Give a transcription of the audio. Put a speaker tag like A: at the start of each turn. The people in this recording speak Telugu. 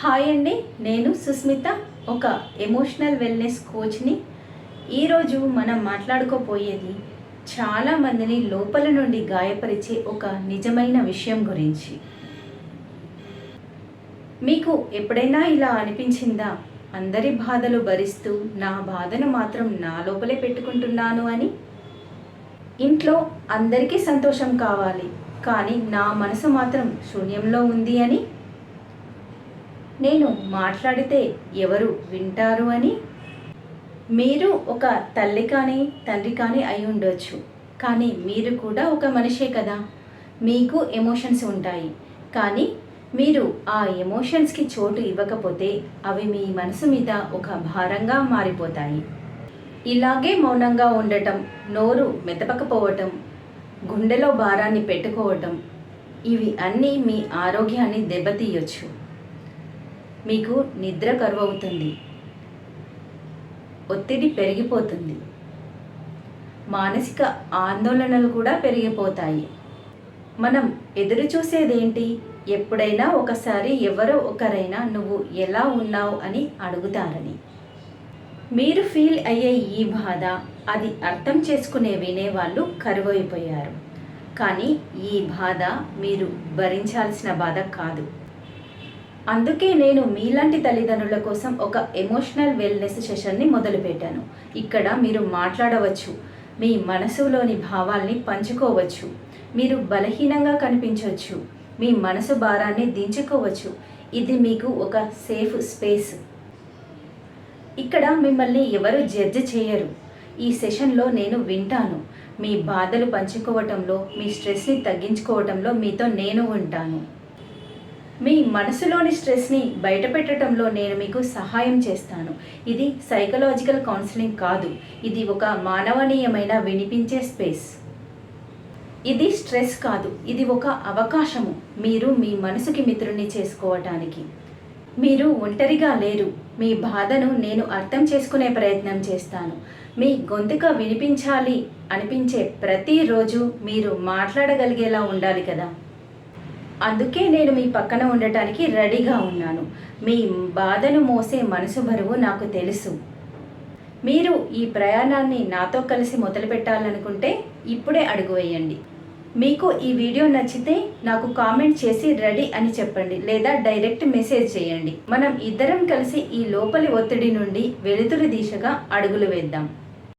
A: హాయ్ అండి నేను సుస్మిత ఒక ఎమోషనల్ వెల్నెస్ కోచ్ని ఈరోజు మనం మాట్లాడుకోపోయేది చాలా మందిని లోపల నుండి గాయపరిచే ఒక నిజమైన విషయం గురించి. మీకు ఎప్పుడైనా ఇలా అనిపించిందా? అందరి బాధలు భరిస్తూ నా బాధను మాత్రం నా లోపలే పెట్టుకుంటున్నాను అని? ఇంట్లో అందరికీ సంతోషం కావాలి కానీ నా మనసు మాత్రం శూన్యంలో ఉంది అని? నేను మాట్లాడితే ఎవరు వింటారు అని? మీరు ఒక తల్లి కానీ తండ్రి కానీ అయి ఉండొచ్చు. కానీ మీరు కూడా ఒక మనిషే కదా. మీకు ఎమోషన్స్ ఉంటాయి. కానీ మీరు ఆ ఎమోషన్స్కి చోటు ఇవ్వకపోతే అవి మీ మనసు మీద ఒక భారంగా మారిపోతాయి. ఇలాగే మౌనంగా ఉండటం నోరు మెతపకపోవటం గుండెలో భారాన్ని పెట్టుకోవటం ఇవి అన్నీ మీ ఆరోగ్యాన్ని దెబ్బతీయొచ్చు. మీకు నిద్ర కరువవుతుంది. ఒత్తిడి పెరిగిపోతుంది. మానసిక ఆందోళనలు కూడా పెరిగిపోతాయి. మనం ఎదురు చూసేదేంటి? ఎప్పుడైనా ఒకసారి ఎవరో ఒకరైనా నువ్వు ఎలా ఉన్నావు అని అడుగుతారని. మీరు ఫీల్ అయ్యే ఈ బాధ అది అర్థం చేసుకునే వినేవాళ్ళు కరువైపోయారు. కానీ ఈ బాధ మీరు భరించాల్సిన బాధ కాదు. అందుకే నేను మీలాంటి తల్లిదండ్రుల కోసం ఒక ఎమోషనల్ వెల్నెస్ సెషన్ని మొదలుపెట్టాను. ఇక్కడ మీరు మాట్లాడవచ్చు మీ మనసులోని భావాల్ని పంచుకోవచ్చు మీరు బలహీనంగా కనిపించవచ్చు మీ మనసు భారాన్ని దించుకోవచ్చు. ఇది మీకు ఒక సేఫ్ స్పేస్ ఇక్కడ మిమ్మల్ని ఎవరు జడ్జ్ చేయరు. ఈ సెషన్లో నేను వింటాను. మీ బాధలు పంచుకోవటంలో మీ స్ట్రెస్ని తగ్గించుకోవటంలో మీతో నేను ఉంటాను. మీ మనసులోని స్ట్రెస్ని బయటపెట్టడంలో నేను మీకు సహాయం చేస్తాను. ఇది సైకలాజికల్ కౌన్సిలింగ్ కాదు. ఇది ఒక మానవనీయమైన వినిపించే స్పేస్. ఇది స్ట్రెస్ కాదు. ఇది ఒక అవకాశము. మీరు మీ మనసుకి మిత్రుని చేసుకోవటానికి. మీరు ఒంటరిగా లేరు. మీ బాధను నేను అర్థం చేసుకునే ప్రయత్నం చేస్తాను. మీ గొంతుక వినిపించాలి అనిపించే ప్రతిరోజు మీరు మాట్లాడగలిగేలా ఉండాలి కదా. అందుకే నేను మీ పక్కన ఉండటానికి రెడీగా ఉన్నాను. మీ బాధను మోసే మనసు బరువు నాకు తెలుసు. మీరు ఈ ప్రయాణాన్ని నాతో కలిసి మొదలుపెట్టాలనుకుంటే ఇప్పుడే అడుగు వేయండి. మీకు ఈ వీడియో నచ్చితే నాకు కామెంట్ చేసి రెడీ అని చెప్పండి లేదా డైరెక్ట్ మెసేజ్ చేయండి. మనం ఇద్దరం కలిసి ఈ లోపలి ఒత్తిడి నుండి వెలుతురు దిశగా అడుగులు వేద్దాం.